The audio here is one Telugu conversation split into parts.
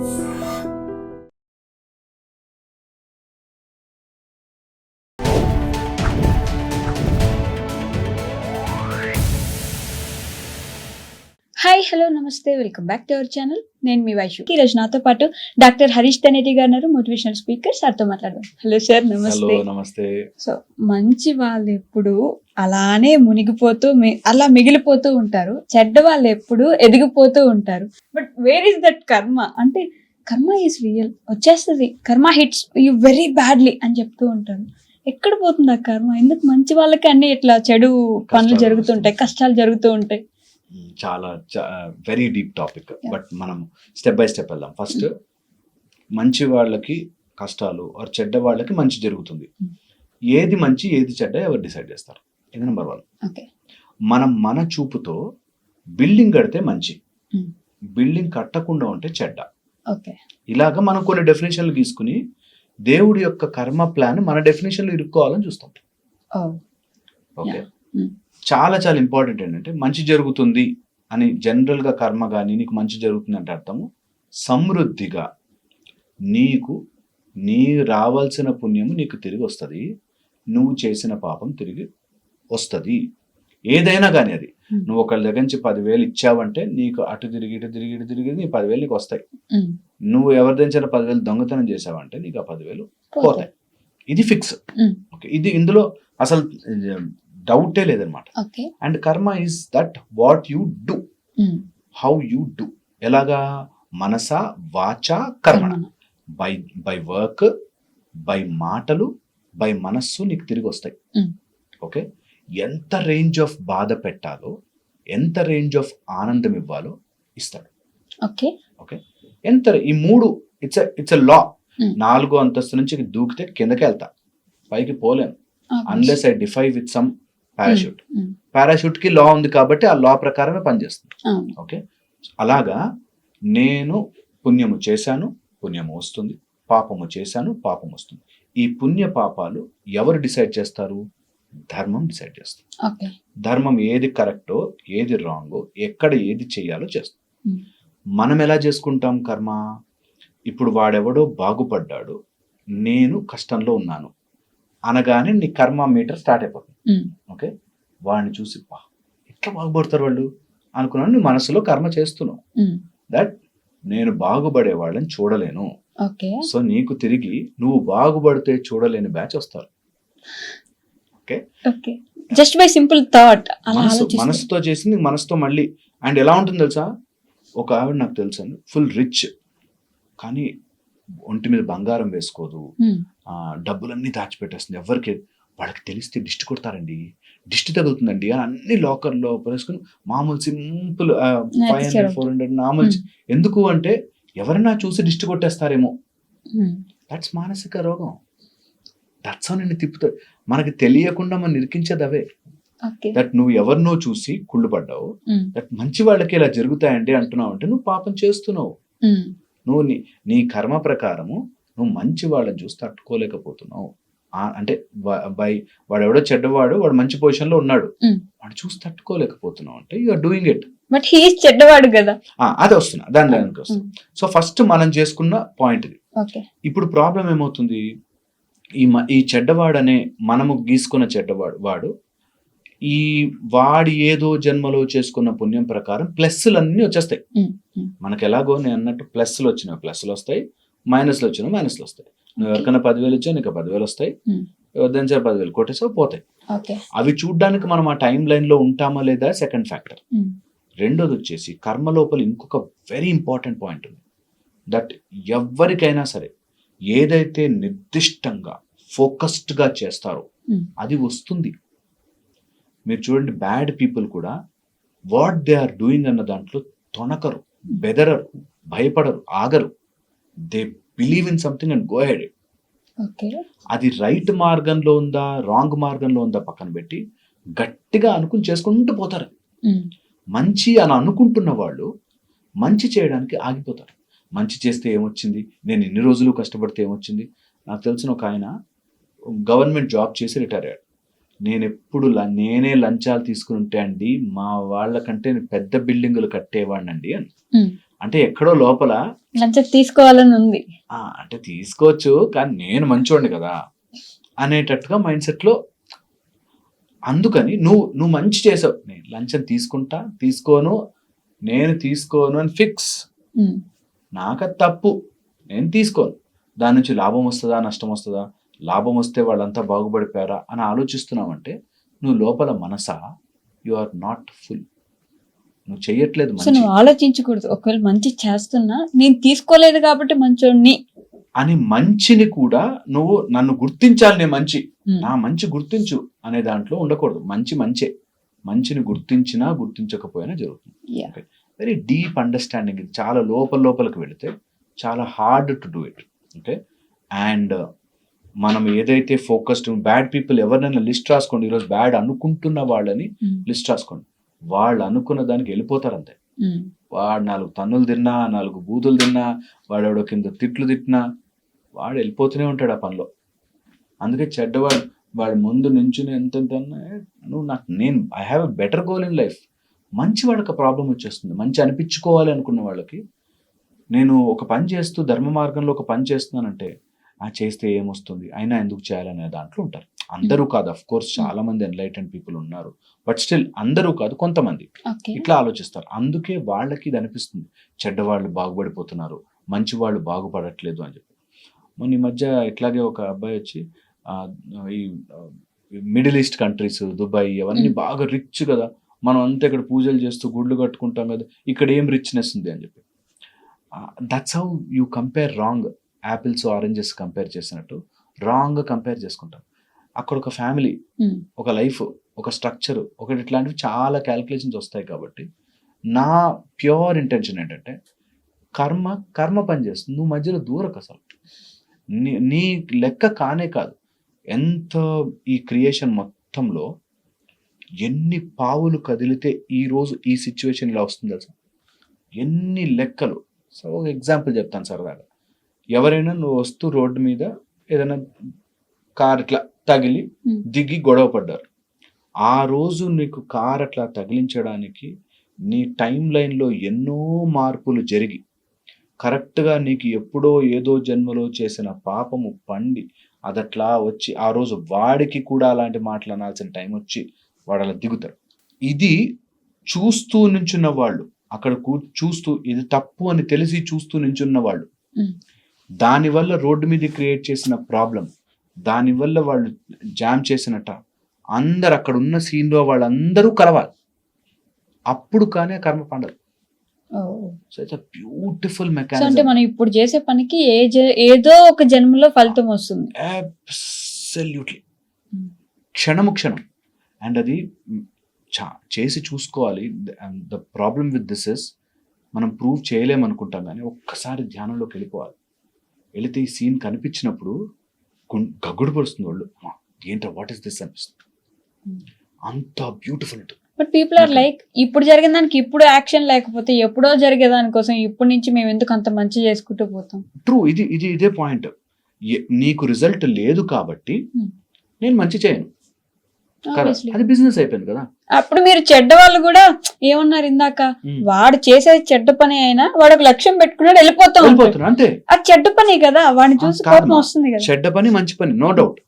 Amen. హాయ్ హలో నమస్తే welcome back to our channel నేను మీ వైషు ఈ రోజు నాతో పాటు డాక్టర్ హరీష్ తనేటి గారు ఉన్నారు మోటివేషనల్ స్పీకర్ సార్తో మాట్లాడదాం. హలో సార్ నమస్తే. నమస్తే. సో మంచి వాళ్ళు ఎప్పుడు అలానే మునిగిపోతూ అలా మిగిలిపోతూ ఉంటారు. చెడ్డ వాళ్ళు ఎప్పుడు ఎదిగిపోతూ ఉంటారు. బట్ వేర్ ఇస్ దట్ కర్మ అంటే కర్మ ఈజ్ రియల్ వచ్చేస్తుంది. కర్మ హిట్స్ యూ వెరీ బ్యాడ్లీ అని చెప్తూ ఉంటారు. ఎక్కడ పోతుంది ఆ కర్మ ఎందుకు మంచి వాళ్ళకి అన్ని ఇట్లా చెడు పనులు జరుగుతుంటాయి కష్టాలు జరుగుతూ ఉంటాయి. చాలా వెరీ డీప్ టాపిక్ బట్ మనం స్టెప్ బై స్టెప్ వెళ్దాం. ఫస్ట్ మంచి వాళ్ళకి కష్టాలు ఆర్ చెడ్డ వాళ్ళకి మంచి జరుగుతుంది. Hmm. ఏది మంచి ఏది చెడ్డ ఎవరు డిసైడ్ చేస్తారు? ఇది నెంబర్ వన్ మనం మన చూపుతో బిల్డింగ్ కడితే మంచి. Hmm. బిల్డింగ్ కట్టకుండా ఉంటే చెడ్డ. ఇలాగ మనం కొన్ని డెఫినేషన్లు తీసుకుని దేవుడి యొక్క కర్మ ప్లాన్ మన డెఫినేషన్లు ఇరుక్కోవాలని చూస్తాం. Oh okay. Hmm. చాలా చాలా ఇంపార్టెంట్ ఏంటంటే మంచి జరుగుతుంది అని జనరల్గా కర్మ కానీ నీకు మంచి జరుగుతుంది అంటే అర్థము సమృద్ధిగా నీకు నీ రావాల్సిన పుణ్యము నీకు తిరిగి వస్తుంది నువ్వు చేసిన పాపం తిరిగి వస్తుంది. ఏదైనా కానీ అది. Hmm. నువ్వు ఒకళ్ళ దగ్గర నుంచి పదివేలు ఇచ్చావంటే నీకు అటు తిరిగి ఇటు తిరిగి ఇటు తిరిగి నీ పదివేలు నీకు వస్తాయి. ఉమ్. నువ్వు ఎవరి దగ్గర పదివేలు దొంగతనం చేసావంటే నీకు ఆ పదివేలు పోతాయి. ఇది ఫిక్స్. ఓకే ఇది ఇందులో అసలు డౌటే లేదనమాట. Okay. And karma is that what you do. How you do. ఎలాగా? మనస? వాచ? కర్మ కర్మణ. బై బై వర్క్ బై మాటలు బై మనస్సు నీకు తిరిగి వస్తాయి. ఓకే? ఎంత రేంజ్ ఆఫ్ బాధ పెట్టాలో ఎంత రేంజ్ ఆఫ్ ఆనందం ఇవ్వాలో ఇస్తాడు. ఓకే. ఎంత ఈ మూడు ఇట్స్ ఇట్స్ లా. నాలుగో అంతస్తు నుంచి దూకితే కిందకి వెళ్తా. పైకి పోలేను. Unless I defy with some parachute. పారాషూట్కి లా ఉంది కాబట్టి ఆ లా ప్రకారమే పనిచేస్తుంది. ఓకే? అలాగా నేను పుణ్యము చేశాను పుణ్యము వస్తుంది పాపము చేశాను పాపం వస్తుంది. ఈ పుణ్య పాపాలు ఎవరు డిసైడ్ చేస్తారు? ధర్మం డిసైడ్ చేస్తుంది. ధర్మం ఏది కరెక్టో ఏది రాంగో ఎక్కడ ఏది చేయాలో చేస్తుంది. మనం ఎలా చేసుకుంటాం కర్మ? ఇప్పుడు వాడెవడో బాగుపడ్డాడు నేను కష్టంలో ఉన్నాను. అనగానే నీ కర్మ మీటర్ స్టార్ట్ అయిపోతుంది. ఓకే? వాడిని చూసి ఎట్లా బాగుపడతారు వాళ్ళు? అనుకున్నాను. నువ్వు మనసులో కర్మ చేస్తున్నావు. దట్ నేను బాగుపడే వాళ్ళని చూడలేను. సో నీకు తిరిగి నువ్వు బాగుపడితే చూడలేని బ్యాచ్ వస్తారు. Okay? Just by simple thought మనసుతో చేసింది మనసుతో మళ్ళీ. అండ్ ఎలా ఉంటుంది తెలుసా? ఒక ఆవిడ నాకు తెలుసు ఫుల్ రిచ్ కానీ ఒంటి మీద బంగారం వేసుకోదు. డబ్బులన్నీ దాచిపెట్టేస్తుంది. ఎవరికి వాళ్ళకి తెలిస్తే దిష్టి కొడతారండి. దిష్టి తగులుతుందండి అని అన్ని లాకర్లో వేసుకుని మామూలు simple five hundred. Four hundred మామూలు. ఎందుకు అంటే ఎవరైనా చూసి దిష్టి కొట్టేస్తారేమో. దట్స్ మానసిక రోగం. దట్స్ నిన్ను తిప్పుతాడు మనకి తెలియకుండా మనం నిరికించేది అవే. దట్ నువ్వు ఎవరినో చూసి కుళ్ళు పడ్డావు. దట్ మంచి వాళ్ళకి ఇలా జరుగుతాయండి అంటున్నావు అంటే నువ్వు పాపం చేస్తున్నావు. నువ్వు నీ నీ కర్మ ప్రకారము నువ్వు మంచి వాళ్ళని చూసి తట్టుకోలేకపోతున్నావు. అంటే బై వాడు ఎవడో చెడ్డవాడు వాడు మంచి పొజిషన్లో ఉన్నాడు. వాడు చూసి తట్టుకోలేకపోతున్నావు అంటే you are doing it but he's చెడ్డవాడు కదా. అది వస్తున్నా దాని దానికి వస్తున్నా. సో ఫస్ట్ మనం చేసుకున్న పాయింట్ ఇది. ఇప్పుడు ప్రాబ్లం ఏమవుతుంది? ఈ ఈ చెడ్డవాడు అనే మనము గీసుకున్న చెడ్డవాడు వాడు ఈ వాడి ఏదో జన్మలో చేసుకున్న పుణ్యం ప్రకారం ప్లస్లు అన్నీ వచ్చేస్తాయి. మనకి ఎలాగో నేను అన్నట్టు ప్లస్లు వచ్చినాయి. ప్లస్లు వస్తాయి మైనస్లు వచ్చినాయి మైనస్లు వస్తాయి. నువ్వు ఎవరికైనా పదివేలు ఇచ్చా నీకు పదివేలు వస్తాయి. సరే పదివేలు కొట్టేసావు పోతాయి. అవి చూడ్డానికి మనం ఆ టైం లైన్లో ఉంటామా లేదా సెకండ్ ఫ్యాక్టర్. రెండోది వచ్చేసి కర్మ లోపల ఇంకొక వెరీ ఇంపార్టెంట్ పాయింట్ ఉంది. దట్ ఎవరికైనా సరే ఏదైతే నిర్దిష్టంగా ఫోకస్డ్గా చేస్తారో. అది వస్తుంది. మీరు చూడండి బ్యాడ్ పీపుల్ కూడా వాట్ దే ఆర్ డూయింగ్ అన్న దాంట్లో తొణకరు బెదరరు భయపడరు ఆగరు. They believe in something and go head అది రైట్ మార్గంలో ఉందా రాంగ్ మార్గంలో ఉందా పక్కన పెట్టి గట్టిగా అనుకుని చేసుకుంటూ పోతారు. మంచి అని అనుకుంటున్న వాళ్ళు మంచి చేయడానికి ఆగిపోతారు. మంచి చేస్తే ఏమొచ్చింది? నేను ఇన్ని రోజులు కష్టపడితే ఏమొచ్చింది? నాకు తెలిసిన ఒక ఆయన గవర్నమెంట్ జాబ్ చేసి రిటైర్ అయ్యాడు. నేను ఎప్పుడు ల- నేనే లంచాలు తీసుకుని ఉంటే అండి మా వాళ్ళకంటే నేను పెద్ద బిల్డింగులు కట్టేవాడినండి అని. అంటే ఎక్కడో లోపల లంచం తీసుకోవాలని ఉంది. అంటే తీసుకోవచ్చు కానీ నేను మంచోడిని కదా అనేటట్టుగా మైండ్ సెట్లో అందుకని నువ్వు నువ్వు మంచి చేసావు. నేను లంచం తీసుకుంటా తీసుకోను నేను తీసుకోను అని ఫిక్స్. నాకు తప్పు. నేను తీసుకోను. దాని నుంచి లాభం వస్తుందా నష్టం వస్తుందా? లాభం వస్తే వాళ్ళంతా బాగుపడిపోయారా అని ఆలోచిస్తున్నావంటే నువ్వు లోపల మనసా? You are not full. నువ్వు చెయ్యట్లేదు సో మంచి నువ్వు ఆలోచించకూడదు. ఒకవేళ మంచి చేస్తున్నా నేను తీసుకోలేదు కాబట్టి మంచోడిని. అని మంచిని కూడా నువ్వు నన్ను గుర్తించాలి నేను మంచి. నా మంచి గుర్తించు అనే దాంట్లో ఉండకూడదు. మంచి మంచే. మంచిని గుర్తించినా గుర్తించకపోయినా జరుగుతుంది. వెరీ డీప్ అండర్స్టాండింగ్ ఇది చాలా లోపల లోపలికి వెళితే చాలా hard to do it okay and మనం ఏదైతే ఫోకస్డ్ బ్యాడ్ పీపుల్ ఎవరినైనా లిస్ట్ రాసుకోండి ఈరోజు బ్యాడ్ అనుకుంటున్న వాళ్ళని లిస్ట్ రాసుకోండి. వాళ్ళు అనుకున్న దానికి వెళ్ళిపోతారు అంతే. వాడు నాలుగు తన్నులు తిన్నా నాలుగు బూతులు తిన్నా వాడు కింద తిట్లు తిట్టినా వాడు వెళ్ళిపోతూనే ఉంటాడు ఆ పనిలో. అందుకే చెడ్డవాడు వాడు ముందు నుంచుని ఎంత నువ్వు నాకు నేను I have a better goal in life మంచి వాళ్ళకి ప్రాబ్లం వచ్చేస్తుంది. మంచి అనిపించుకోవాలి అనుకున్న వాళ్ళకి నేను ఒక పని చేస్తూ ధర్మ మార్గంలో ఒక పని చేస్తున్నానంటే ఆ చేస్తే ఏమొస్తుంది? అయినా ఎందుకు చేయాలనే దాంట్లో ఉంటారు. అందరూ కాదు. అఫ్ కోర్స్ చాలా మంది ఎన్లైటెడ్ పీపుల్ ఉన్నారు. బట్ స్టిల్ అందరూ కాదు కొంతమంది. ఇట్లా ఆలోచిస్తారు. అందుకే వాళ్ళకి ఇది అనిపిస్తుంది. చెడ్డవాళ్ళు బాగుపడిపోతున్నారు. మంచి వాళ్ళు బాగుపడట్లేదు అని చెప్పి. మొన్న ఈ మధ్య ఇట్లాగే ఒక అబ్బాయి వచ్చి ఈ మిడిల్ ఈస్ట్ కంట్రీస్ దుబాయ్ అవన్నీ Mm. బాగా రిచ్ కదా. మనం అంతా ఇక్కడ పూజలు చేస్తూ గుడ్లు కట్టుకుంటాం కదా. ఇక్కడ ఏం రిచ్నెస్ ఉంది అని చెప్పి. That's how you compare wrong apples oranges compare చేసినట్టు రాంగ్ కంపేర్ చేసుకుంటాం. అక్కడ ఒక ఫ్యామిలీ ఉమ్, ఒక లైఫ్ ఒక స్ట్రక్చర్ ఒకటి ఇట్లాంటివి చాలా క్యాల్కులేషన్స్ వస్తాయి కాబట్టి నా ప్యూర్ ఇంటెన్షన్ ఏంటంటే కర్మ కర్మ పని చేస్తుంది. నువ్వు మధ్యలో దూరకు అసలు. నీ నీ లెక్క కానే కాదు. ఎంత ఈ క్రియేషన్ మొత్తంలో ఎన్ని పావులు కదిలితే ఈ రోజు ఈ సిచ్యువేషన్ ఇలా వస్తుంది అసలు ఎన్ని లెక్కలు? సో ఒక ఎగ్జాంపుల్ చెప్తాను సరదాగా. ఎవరైనా నువ్వు వస్తూ రోడ్డు మీద ఏదైనా కార్ ఇట్లా తగిలి Hmm. దిగి గొడవ పడ్డారు. ఆ రోజు నీకు కార్ అట్లా తగిలించడానికి నీ టైం లైన్లో ఎన్నో మార్పులు జరిగి కరెక్ట్గా నీకు ఎప్పుడో ఏదో జన్మలో చేసిన పాపము పండి అదట్లా వచ్చి ఆ రోజు వాడికి కూడా అలాంటి మాటలు అనాల్సిన టైం వచ్చి వాడు అలా దిగుతారు. ఇది చూస్తూ నించున్న వాళ్ళు అక్కడ కూ చూస్తూ ఇది తప్పు అని తెలిసి చూస్తూ నించున్న వాళ్ళు ఉమ్, దానివల్ల రోడ్డు మీద క్రియేట్ చేసిన ప్రాబ్లం దానివల్ల వాళ్ళు జామ్ చేసినట్ట అందరు అక్కడ ఉన్న సీన్లో వాళ్ళందరూ కలవాలి. అప్పుడు కానీ కర్మ పండదు. ఓ. సో ఇట్స్ బ్యూటిఫుల్ సో అంటే మెకానిజం మనం ఇప్పుడు చేసే పనికి ఏ ఏదో ఒక జన్మలో ఫలితం వస్తుంది. Absolutely Hmm. క్షణము క్షణం. అండ్ అది చేసి చూసుకోవాలి. The problem with this is మనం ప్రూవ్ చేయలేమనుకుంటాం కానీ ఒక్కసారి ధ్యానంలోకి వెళ్ళిపోవాలి. వెళితే ఈ సీన్ కనిపించినప్పుడు గగ్గుడు పడుతుంది వాళ్ళు "అమ్మా, ఏంటో వాట్ ఇస్ దిస్ అనిపిస్తుంది. అంత బ్యూటిఫుల్ ఉంటుంది బట్ పీపుల్ ఆర్ లైక్ ఇప్పుడు జరిగిన దానికి ఇప్పుడు యాక్షన్ లేకపోతే ఎప్పుడో జరిగే దానికోసం ఇప్పటి నుంచి మేము ఎందుకు అంత మంచి చేసుకుంటూ పోతాం ట్రూ ఇది ఇది ఇదే పాయింట్ నీకు రిజల్ట్ లేదు కాబట్టి Hmm. నేను మంచి చేయను. అది బిజినెస్ అయిపోయింది కదా. అప్పుడు మీరు చెడ్డ వాళ్ళు కూడా ఏమన్నారు ఇందాక. వాడు చేసేది చెడ్డ పని అయినా వాడు ఒక లక్ష్యం పెట్టుకున్నాడు వెళ్ళిపోతాం ఉంటాడు. వెళ్ళిపోతున్నా అంతే. అది చెడ్డ పని కదా వాడిని చూసి కోపం. వస్తుంది కదా. చెడ్డ పని మంచి పని నో డౌట్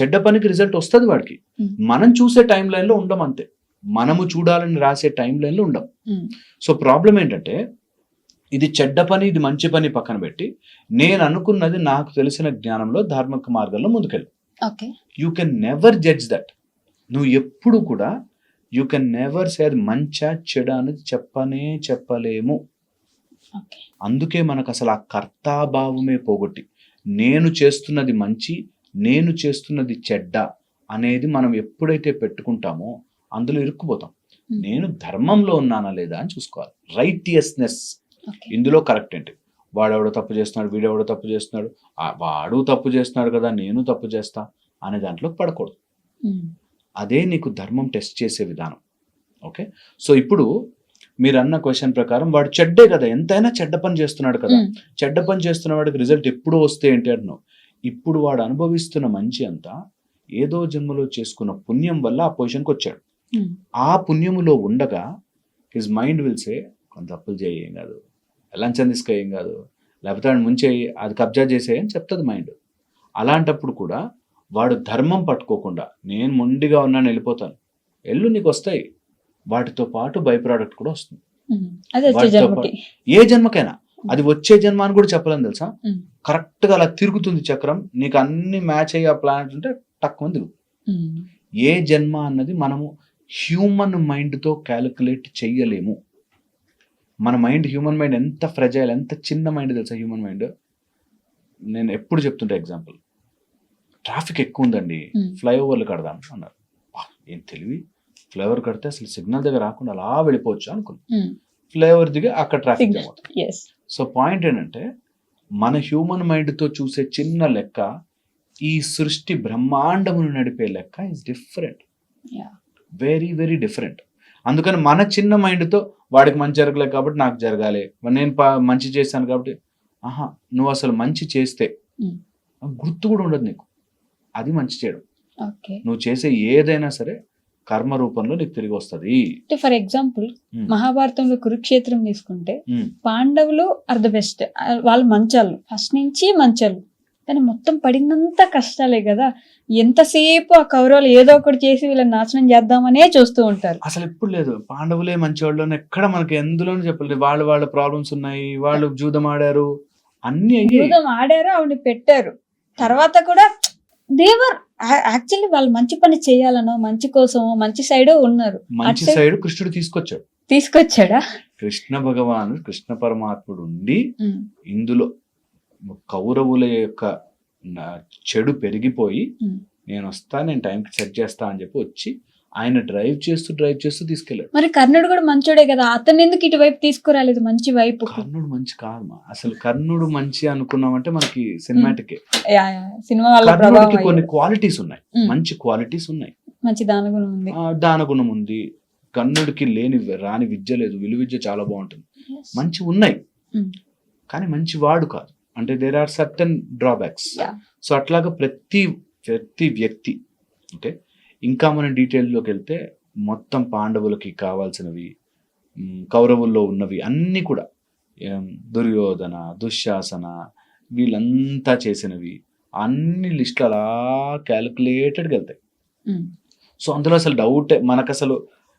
చెడ్డ పనికి రిజల్ట్ వస్తుంది వాడికి. మనం చూసే టైం లైన్లో ఉండం అంతే. మనము చూడాలని రాసే టైం లైన్లో ఉండం. సో ప్రాబ్లం ఏంటంటే ఇది చెడ్డ పని ఇది మంచి పని పక్కన పెట్టి నేను అనుకున్నది నాకు తెలిసిన జ్ఞానంలో ధార్మిక మార్గంలో ముందుకెళ్ళు. You can never judge that నువ్వు ఎప్పుడు కూడా యూ కెన్ నెవర్ సే అది మంచా చెడ అనేది చెప్పనే చెప్పలేము. అందుకే మనకు అసలు ఆ కర్తాభావమే పోగొట్టి నేను చేస్తున్నది మంచి నేను చేస్తున్నది చెడ్డ అనేది మనం ఎప్పుడైతే పెట్టుకుంటామో అందులో ఇరుక్కుపోతాం. నేను ధర్మంలో ఉన్నానా లేదా అని చూసుకోవాలి. రైటియస్నెస్ ఇందులో కరెక్ట్ ఏంటి? వాడెవడో తప్పు చేస్తున్నాడు వీడెవడో తప్పు చేస్తున్నాడు వాడు తప్పు చేస్తున్నాడు కదా నేను తప్పు చేస్తా అనే దాంట్లో పడకూడదు. అదే నీకు ధర్మం టెస్ట్ చేసే విధానం. ఓకే సో ఇప్పుడు మీరు అన్న క్వశ్చన్ ప్రకారం వాడు చెడ్డే కదా ఎంతైనా చెడ్డ పని చేస్తున్నాడు కదా. చెడ్డ పని చేస్తున్న వాడికి రిజల్ట్ ఎప్పుడు వస్తే ఏంటి అంటున్నావు? ఇప్పుడు వాడు అనుభవిస్తున్న మంచి అంతా ఏదో జన్మలో చేసుకున్న పుణ్యం వల్ల ఆ పొజిషన్కి వచ్చాడు. ఆ పుణ్యములో ఉండగా హిజ్ మైండ్ విల్ సే కొంత తప్పులు చేయ ఏం కాదు. లంచం తీసుకో ఏం కాదు. లేకపోతే ముంచేయి అది కబ్జా చేసేయి అని చెప్తుంది మైండ్ అలాంటప్పుడు కూడా వాడు ధర్మం పట్టుకోకుండా నేను మొండిగా ఉన్నాను వెళ్ళిపోతాను. ఎల్లు నీకు వస్తాయి. వాటితో పాటు బై ప్రోడక్ట్ కూడా వస్తుంది. ఏ జన్మకైనా. అది వచ్చే జన్మ అని కూడా చెప్పలేం తెలుసా. కరెక్ట్గా అలా తిరుగుతుంది చక్రం. నీకు అన్ని మ్యాచ్ అయ్యే ప్లానెట్ ఉంటే టక్కుమంది తిరుగు. ఏ జన్మ అన్నది మనము హ్యూమన్ మైండ్తో క్యాలిక్యులేట్ చెయ్యలేము. మన మైండ్ హ్యూమన్ మైండ్ ఎంత ఫ్రెజైల్ ఎంత చిన్న మైండ్ తెలుసా హ్యూమన్ మైండ్ నేను ఎప్పుడు చెప్తుంటా ఎగ్జాంపుల్ ట్రాఫిక్ ఎక్కువ ఉందండి. ఫ్లైఓవర్లు కడదాం అన్నారు. "వా, ఏం తెలివి? ఫ్లైఓవర్ కడితే అసలు సిగ్నల్ దగ్గర రాకుండా అలా వెళ్ళిపోవచ్చు అనుకున్నాను ఉమ్. ఫ్లైఓవర్ దిగి అక్కడ ట్రాఫిక్. సో పాయింట్ ఏంటంటే మన హ్యూమన్ మైండ్తో చూసే చిన్న లెక్క ఈ సృష్టి బ్రహ్మాండమును నడిపే లెక్క is different. Very very different అందుకని మన చిన్న మైండ్తో వాడికి మంచి జరగలేదు కాబట్టి నాకు జరగాలి. నేను మంచి చేశాను కాబట్టి ఆహా నువ్వు అసలు మంచి చేస్తే. గుర్తు కూడా ఉండదు నీకు. అది మంచి చేయడం ఓకే. నువ్వు చేసే ఏదైనా సరే కర్మ రూపంలో నీకు తిరిగి వస్తుంది. అంటే ఫర్ ఎగ్జాంపుల్. మహాభారతంలో కురుక్షేత్రం తీసుకుంటే. పాండవులు ఆర్ ద బెస్ట్. వాళ్ళు మంచాలు ఫస్ట్ నుంచి మంచాలు కానీ మొత్తం పడినంత కష్టాలే కదా. ఎంతసేపు ఆ కౌరవులు ఏదో ఒకటి చేసి వీళ్ళని నాశనం చేద్దామనే చూస్తూ ఉంటారు. అసలు ఎప్పుడు లేదు. పాండవులే మంచివాళ్ళు ఎక్కడ మనకి ఎందులోనూ చెప్పలేదు వాళ్ళు వాళ్ళ ప్రాబ్లమ్స్ ఉన్నాయి. వాళ్ళు జూదం ఆడారు అన్ని జూదం ఆడారు ఆవిడ పెట్టారు. తర్వాత కూడా దేవర్ యాక్చువల్లీ వాళ్ళు మంచి పని చేయాలనో మంచి కోసమో మంచి సైడ్ ఉన్నారు. మంచి సైడ్ కృష్ణుడు తీసుకొచ్చాడు. తీసుకొచ్చాడా? కృష్ణ భగవాను కృష్ణ పరమాత్ముడు ఉండి ఇందులో కౌరవుల యొక్క చెడు పెరిగిపోయి. నేను వస్తా నేను టైంకి సెట్ చేస్తా అని చెప్పి వచ్చి ఆయన డ్రైవ్ చేస్తూ డ్రైవ్ చేస్తూ తీసుకెళ్ళాడు. మరి కర్ణుడు కూడా మంచోడే కదా అతను ఎందుకు ఇటువైపు తీసుకురాలేదు మంచి వైపు కర్ణుడు మంచి కాదమ్మా అసలు కర్ణుడు మంచి అనుకున్నామంటే మనకి సినిమాటిక్ సినిమా కర్ణుడికి కొన్ని. క్వాలిటీస్ ఉన్నాయి. మంచి క్వాలిటీస్ ఉన్నాయి. మంచి దానగుణం ఉంది. దానగుణం ఉంది. కర్ణుడికి లేని రాని విద్య లేదు. విలు విద్య చాలా బాగుంటుంది. మంచి ఉన్నాయి. కానీ మంచి వాడు కాదు. అంటే there are certain drawbacks. So అట్లాగా ప్రతి ప్రతి వ్యక్తి ఓకే ఇంకా మనం డీటెయిల్లోకి వెళ్తే మొత్తం పాండవులకి కావాల్సినవి కౌరవుల్లో ఉన్నవి అన్నీ కూడా దుర్యోధన దుశ్శాసన వీళ్ళంతా చేసినవి అన్ని లిస్టులు అలా క్యాలిక్యులేటెడ్గా వెళ్తాయి. సో అందులో అసలు డౌట్ మనకు అసలు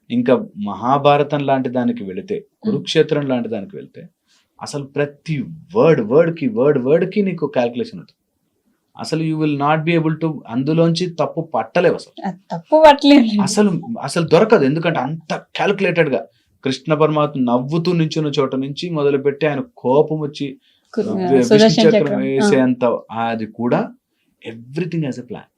ఇంకా మహాభారతం లాంటి దానికి వెళితే కురుక్షేత్రం లాంటి దానికి వెళ్తే అసలు ప్రతి వర్డ్ వర్డ్కి వర్డ్ వర్డ్కి నీకు క్యాల్కులేషన్ ఉంటుంది అసలు you will not be able to అందులోంచి తప్పు పట్టలేవు అసలు. తప్పు పట్టలేదు అసలు అసలు దొరకదు. ఎందుకంటే అంత క్యాల్కులేటెడ్గా కృష్ణ పరమాత్మ నవ్వుతూ నించున్న చోట నుంచి మొదలుపెట్టి ఆయన కోపం వచ్చి చక్రం వేసేంత అది కూడా everything as a plan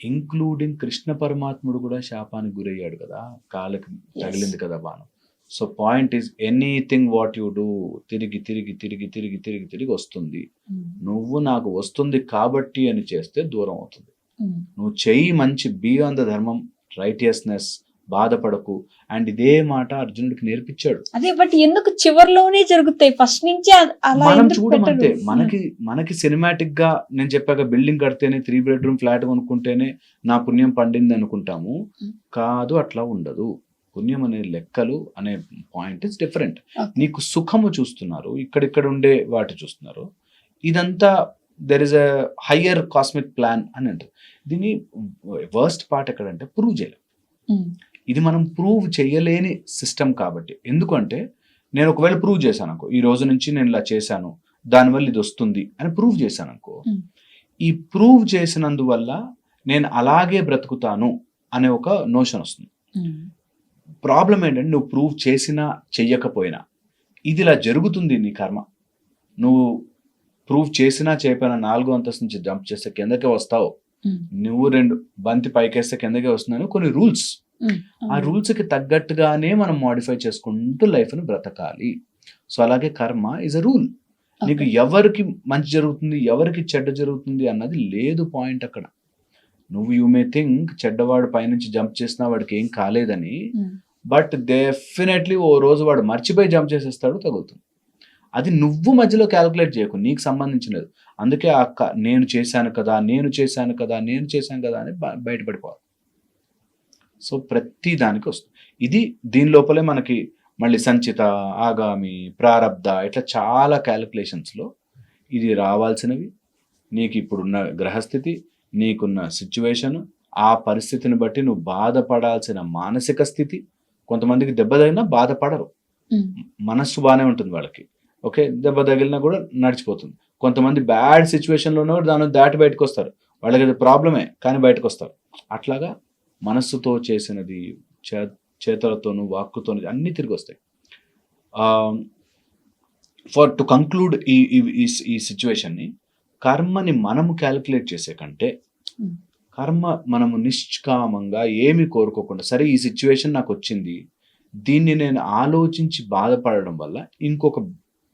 including Krishna పరమాత్ముడు కూడా శాపానికి గురయ్యాడు కదా. కాళ్ళకి తగిలింది కదా బాణం. So point is anything what you do తిరిగి తిరిగి తిరిగి తిరిగి తిరిగి తిరిగి వస్తుంది. ఉమ్, నువ్వు నాకు వస్తుంది కాబట్టి అని చేస్తే దూరం అవుతుంది. ఉమ్, నువ్వు చెయ్యి మంచి బీ ఆన్ ద ధర్మం రైటియస్నెస్ బాధపడకు. అండ్ ఇదే మాట అర్జునుడికి నేర్పించాడు. అదే బట్ ఎందుకు చివర్లోనే జరుగుతాయి? ఫస్ట్ నుంచి మనం చూడమంతే? మనకి మనకి సినిమాటిక్గా నేను చెప్పాక బిల్డింగ్ కడితేనే త్రీ బెడ్రూమ్ ఫ్లాట్ కొనుక్కుంటేనే నా పుణ్యం పండింది అనుకుంటాము. కాదు అట్లా ఉండదు. పుణ్యం అనే లెక్కలు అనే పాయింట్ ఇస్ డిఫరెంట్. నీకు సుఖము చూస్తున్నారు ఇక్కడిక్కడ ఉండే వాటి చూస్తున్నారు. ఇదంతా there is a higher cosmic plan అని అంటారు. దీని వర్స్ట్ పార్ట్ ఎక్కడంటే ప్రూవ్ చేయలేం. ఉమ్, ఇది మనం ప్రూవ్ చేయలేని సిస్టమ్ కాబట్టి. ఎందుకంటే నేను ఒకవేళ ప్రూవ్ చేశాను అనుకో ఈ రోజు నుంచి నేను ఇలా చేశాను దానివల్ల ఇది వస్తుంది అని ప్రూవ్ చేశాను అనుకో Hmm. ఈ ప్రూవ్ చేసినందువల్ల నేను అలాగే బ్రతుకుతాను అనే ఒక నోషన్ వస్తుంది. ఉమ్, ప్రాబ్లం ఏంటంటే నువ్వు ప్రూవ్ చేసినా చెయ్యకపోయినా. ఇది ఇలా జరుగుతుంది నీ కర్మ. నువ్వు ప్రూవ్ చేసినా చేయకపోయినా నాలుగో అంతస్తు నుంచి జంప్ చేస్తే కిందకే వస్తావు. నువ్వు రెండు బంతి పైకేస్తే కిందకే వస్తున్నాను కొన్ని రూల్స్ ఆ రూల్స్కి తగ్గట్టుగానే మనం మాడిఫై చేసుకుంటూ లైఫ్ని బ్రతకాలి. సో అలాగే కర్మ ఇస్ అ రూల్ నీకు. ఎవరికి మంచి జరుగుతుంది ఎవరికి చెడ్డ జరుగుతుంది అన్నది లేదు పాయింట్ అక్కడ. నువ్వు యూ మే థింక్ చెడ్డవాడు పైనుంచి జంప్ చేసినా వాడికి ఏం కాలేదని బట్ డెఫినెట్లీ ఓ రోజు వాడు మర్చిపోయి జంప్ చేసేస్తాడు తగులుతుంది. అది నువ్వు మధ్యలో క్యాలిక్యులేట్ చేయకు నీకు సంబంధించినది అందుకే ఆ క- నేను చేశాను కదా నేను చేశాను కదా నేను చేశాను కదా అని బయటపడిపోవాలి. సో ప్రతి దానికి వస్తుంది. ఇది దీని లోపలే మనకి మళ్ళీ సంచిత ఆగామి ప్రారబ్ధ ఇట్లా చాలా క్యాలిక్యులేషన్స్లో ఇది రావాల్సినవి. నీకు ఇప్పుడున్న గ్రహస్థితి నీకున్న సిచ్యువేషన్ ఆ పరిస్థితిని బట్టి నువ్వు బాధపడాల్సిన మానసిక స్థితి కొంతమందికి దెబ్బ తగిలినా బాధపడరు. మనస్సు బాగానే ఉంటుంది వాళ్ళకి. ఓకే దెబ్బ తగిలినా కూడా నడిచిపోతుంది. కొంతమంది బ్యాడ్ సిచ్యువేషన్లో ఉన్న కూడా దాని దాటి బయటకు వస్తారు వాళ్ళకి అది ప్రాబ్లమే కానీ బయటకు వస్తారు అట్లాగా మనస్సుతో చేసినది చే చేతులతోనూ వాక్కుతోనూ అన్నీ తిరిగి వస్తాయి ఫర్ టు కంక్లూడ్ ఈ ఈ- ఈ ఈ సిచ్యువేషన్ని కర్మని మనము క్యాలిక్యులేట్ చేసే కంటే. కర్మ మనము నిష్కామంగా ఏమి కోరుకోకుండా సరే ఈ సిచ్యువేషన్ నాకు వచ్చింది దీన్ని నేను ఆలోచించి బాధపడడం వల్ల ఇంకొక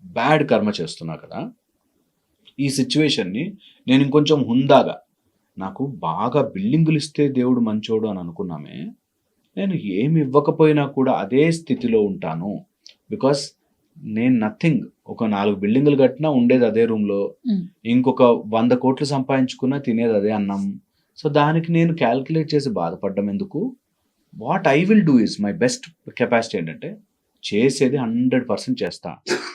బ్యాడ్ కర్మ చేస్తున్నా కదా ఈ సిచ్యువేషన్ని నేను ఇంకొంచెం హుందాగా నాకు బాగా బిల్డింగులు ఇస్తే దేవుడు మంచోడు అని అనుకున్నామే నేను ఏమి ఇవ్వకపోయినా కూడా అదే స్థితిలో ఉంటాను బికాస్ నేను నథింగ్ ఒక నాలుగు బిల్డింగులు కట్టినా ఉండేది అదే రూమ్లో ఇంకొక వంద కోట్లు సంపాదించుకున్నా తినేది అదే అన్నం. సో దానికి నేను క్యాల్కులేట్ చేసి బాధపడడం ఎందుకు? What I will do is my best capacity ఏంటంటే చేసేది హండ్రెడ్ పర్సెంట్ చేస్తా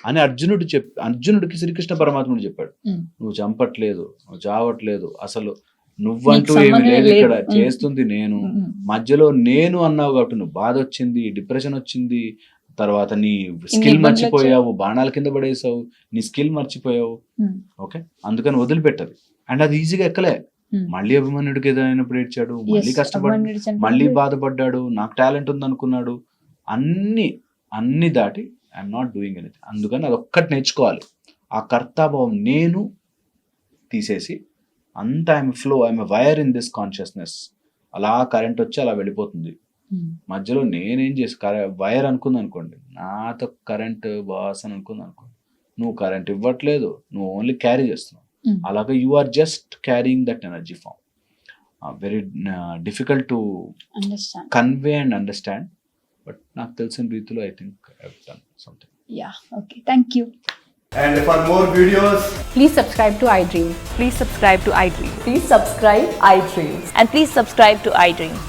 అని అర్జునుడు చెప్ అర్జునుడికి శ్రీకృష్ణ పరమాత్ముడు చెప్పాడు. నువ్వు చంపట్లేదు నువ్వు చావట్లేదు అసలు నువ్వంటూ ఏమి లేదు ఇక్కడ. చేస్తుంది నేను. మధ్యలో నేను అన్నావు కాబట్టి నువ్వు బాధ వచ్చింది డిప్రెషన్ వచ్చింది తర్వాత నీ స్కిల్ మర్చిపోయావు బాణాల కింద పడేసావు నీ స్కిల్ మర్చిపోయావు. ఓకే? అందుకని వదిలిపెట్టదు. అండ్ అది ఈజీగా ఎక్కలే. మళ్ళీ అభిమన్యుడికి ఏదైనప్పుడు ఏడ్చాడు మళ్ళీ కష్టపడి మళ్ళీ బాధపడ్డాడు నాకు టాలెంట్ ఉంది అనుకున్నాడు అన్ని అన్ని దాటి ఐఎమ్ నాట్ డూయింగ్ ఎనీథింగ్ అందుకని అది ఒక్కటి నేర్చుకోవాలి. ఆ కర్తాభావం నేను తీసేసి అంత I'm flow I'm wire in this consciousness అలా కరెంట్ వచ్చి అలా వెళ్ళిపోతుంది. మధ్యలో నేనేం చేసి వైర్ అనుకుంది అనుకోండి నాతో కరెంట్ బాస్ అని అనుకుంది అనుకోండి నువ్వు కరెంట్ ఇవ్వట్లేదు నువ్వు ఓన్లీ క్యారీ చేస్తున్నావు. అలాగే you are just carrying that energy form. Very difficult to convey and understand but నాకు తెలిసిన రీతిలో I think yeah thank you And for more videos, please subscribe to iDream. Please subscribe to iDream. Please subscribe iDream. And please subscribe to iDream.